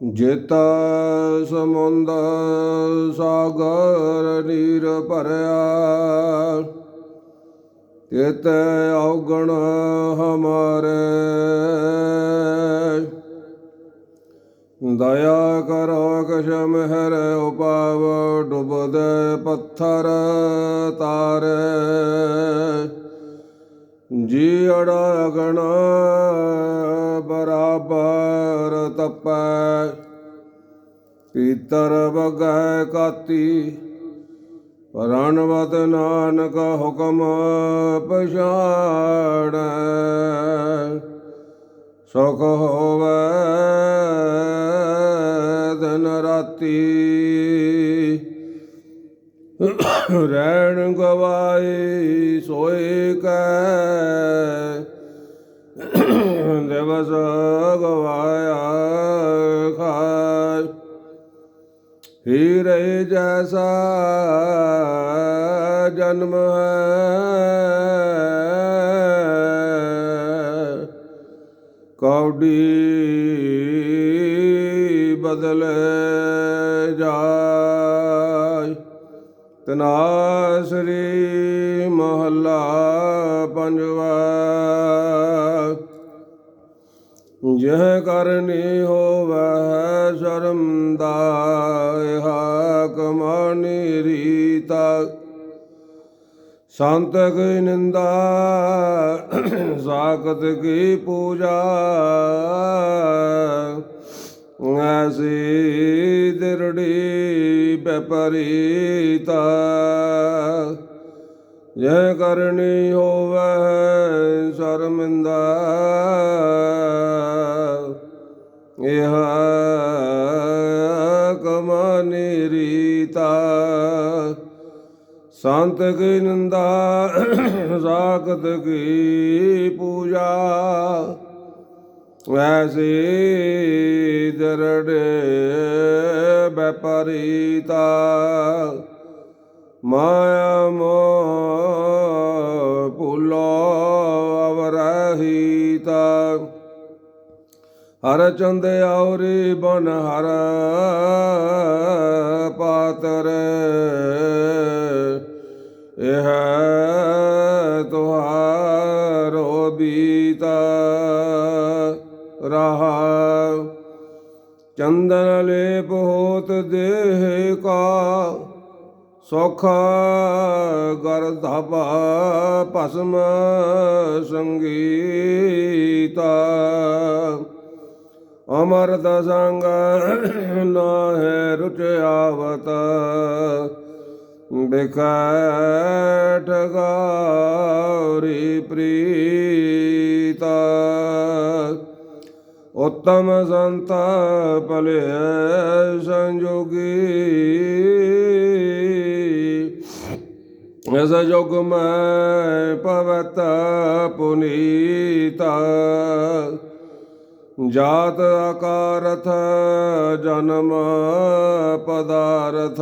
ਜੇਤਾ ਸਮੁੰਦ ਸਾਗਰ ਨੀਰ ਭਰਿਆ ਤੇਤੇ ਔਗਣ ਹਮਾਰੇ। ਦਇਆ ਕਰੋ ਕਛ ਮਹਿਰ ਉਪਾਵ, ਡੁਬਦੇ ਪੱਥਰ ਤਾਰੇ। ਜੀ ਅੜਗਣ ਬਰਾਬਰ ਤਪੈ, ਪੀਤਰ ਬਗੈ ਕਾਤੀ ਰਣਵਤ ਨਾਨਕ ਹੁਕਮ ਪਛਾੜੈ ਸੁਖ ਹੋਵੇ ਦਿਨ ਰਾਤੀ। ਰਹਿਣ ਗਵਾਈ ਸੋਏ ਕੈ ਹੀਰੇ ਜੈਸਾ ਜਨਮ ਹੈ। ਕੌਡੀ ਬਦਲੇ ਜਾਏ ਤਨਾਸਰੀ ਮਹੱਲਾ ਪੰਜਵਾ। ਜਹ ਕਰਨੀ ਹੋਵੈ ਸ਼ਰਮ ਦਾ ਹਾਕ ਮਾਨੀ ਰੀਤਾ। ਸੰਤ ਕੀ ਨਿੰਦਾ, ਸਾਖਤ ਕੀ ਪੂਜਾ। ਐਸੀ ਦਿਰੜੀ ਬਪਰੀਤਾ ਜਹ ਕਰਨੀ ਹੋਵੇ ਸ਼ਰਮਿੰਦਾ ਇਹ ਕਮਾਨੀ ਰੀਤਾ ਸੰਤ ਕੀ ਨਿੰਦਾ, ਸਾਖਤ ਕੀ ਪੂਜਾ। ਵੈਸੇ ਦਰੜੇ ਬਪਰੀਤਾ ਮਾਇਆ ਮੋ ਭੁਲੋ ਅਵਰਹੀਤਾ। ਹਰ ਚੰਦ ਆਉਰੀ ਬਨ ਹਰ ਪਾਤਰ। ਇਹ ਤੁਹਾਰੋ ਬੀਤਾ ਰਹਾ। ਚੰਦਨ ਲੇਪ ਹੋਤ ਦੇਹ ਕਾ, ਸੁਖ ਗਰਧਪਾ ਭਸਮ ਸੰਗੀਤਾ ਅਮਰਤ ਸੰਗ ਨਾਹਿ ਰੁਚ ਆਵਤ ਬਿਖੈਠ ਗੌਰੀ ਪ੍ਰੀਤ। ਉਤਮ ਸੰਤ ਭਲੇ ਸੰਜੋਗੀ ਐਸ ਜੁਗ ਮੈਂ ਪਵਤ ਪੁਨੀਤਾ। ਜਾਤ ਆਕਾਰਥ ਜਨਮ ਪਦਾਰਥ,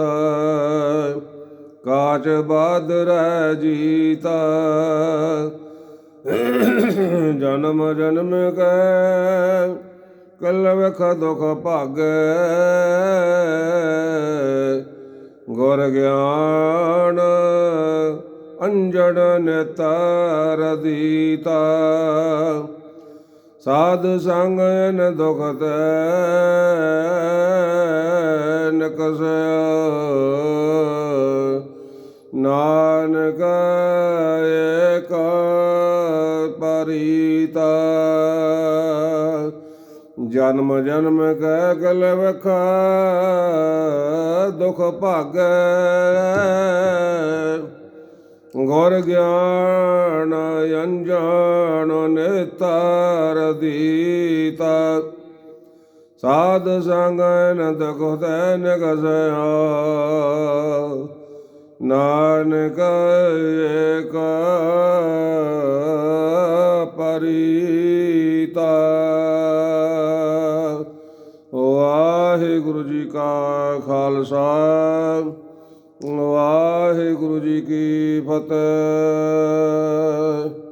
ਕਾਚ ਬਾਦ ਰਹਿ ਜੀਤਾ। ਜਨਮ ਜਨਮ ਕੈ ਕਲ ਵਖ ਦੁਖ ਭਾਗੈ। ਗੁਰ ਗਿਆਨ ਅੰਜਨ ਨੇਤਰ ਦੀਤਾ। ਸਾਧ ਸੰਗ ਨ ਦੁਖ ਤੈ ਨਕਸਿਆ ਨਾਨਕ ਏਕ ਪਰੀਤਾ ਜਨਮ ਜਨਮ ਕੈ ਕਲ ਵਖ ਦੁਖ ਭਾਗੈ। ਗੁਰ ਗਿਆਨ ਅੰਜਾਨ ਨੇਤਰ ਦੀਤਾ। ਸਾਧ ਸੰਗ ਨ ਦੁਖ ਤੈ ਨਗਸਿਆ। ਨਾਨਕ ਏਕ ਪਰੀਤਾ। ਵਾਹਿਗੁਰੂ ਜੀ ਕਾ ਖਾਲਸਾ। ਵਾਹਿਗੁਰੂ ਜੀ ਕੀ ਫਤਿਹ।